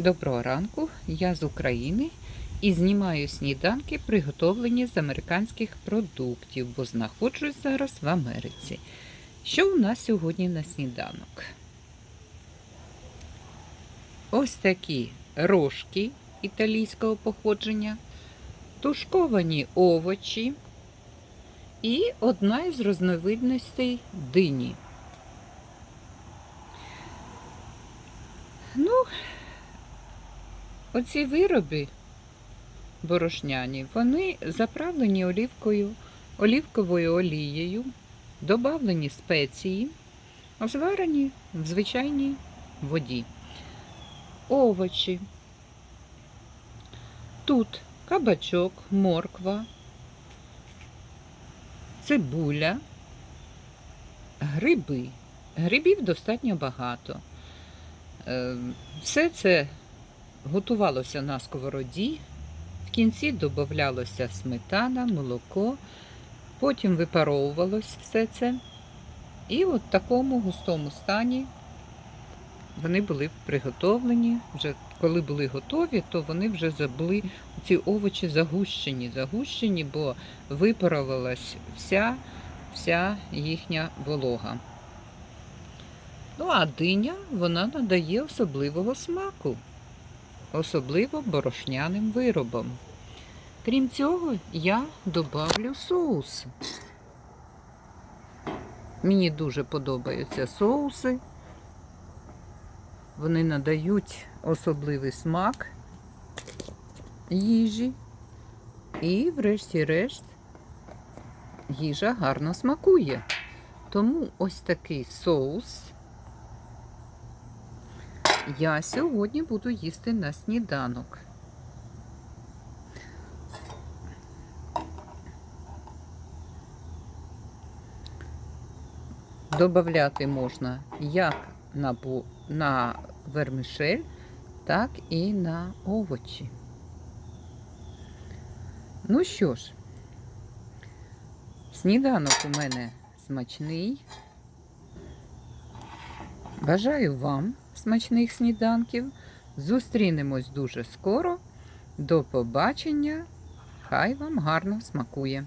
Доброго ранку, я з України і знімаю сніданки, приготовлені з американських продуктів, бо знаходжусь зараз в Америці. Що у нас сьогодні на сніданок? Ось такі рожки італійського походження, тушковані овочі і одна із різновидностей дині. Ну, Оці вироби борошняні, вони заправлені олівкою, олівковою олією, додавлені спеції, зварені в звичайній воді. Овочі. Тут кабачок, морква, цибуля, гриби. Грибів достатньо багато. Е, Все це готувалося на сковороді, в кінці додавалося сметана, молоко, потім випаровувалось все це. І от в такому густому стані вони були приготовлені. Вже коли були готові, то вони вже забули ці овочі загущені, загущені, бо випарувалась вся, вся їхня волога. Ну, а диня вона надає особливого смаку особливо борошняним виробам. Крім цього, я добавлю соус. Мені дуже подобаються соуси. Вони надають особливий смак їжі. І, врешті-решт, їжа гарно смакує. Тому ось такий соус я сьогодні буду їсти на сніданок. Добавляти можна як на, на вермишель, так і на овочі. Ну що ж, сніданок у мене смачний. Бажаю вам смачних сніданків. Зустрінемось дуже скоро. До побачення. Хай вам гарно смакує!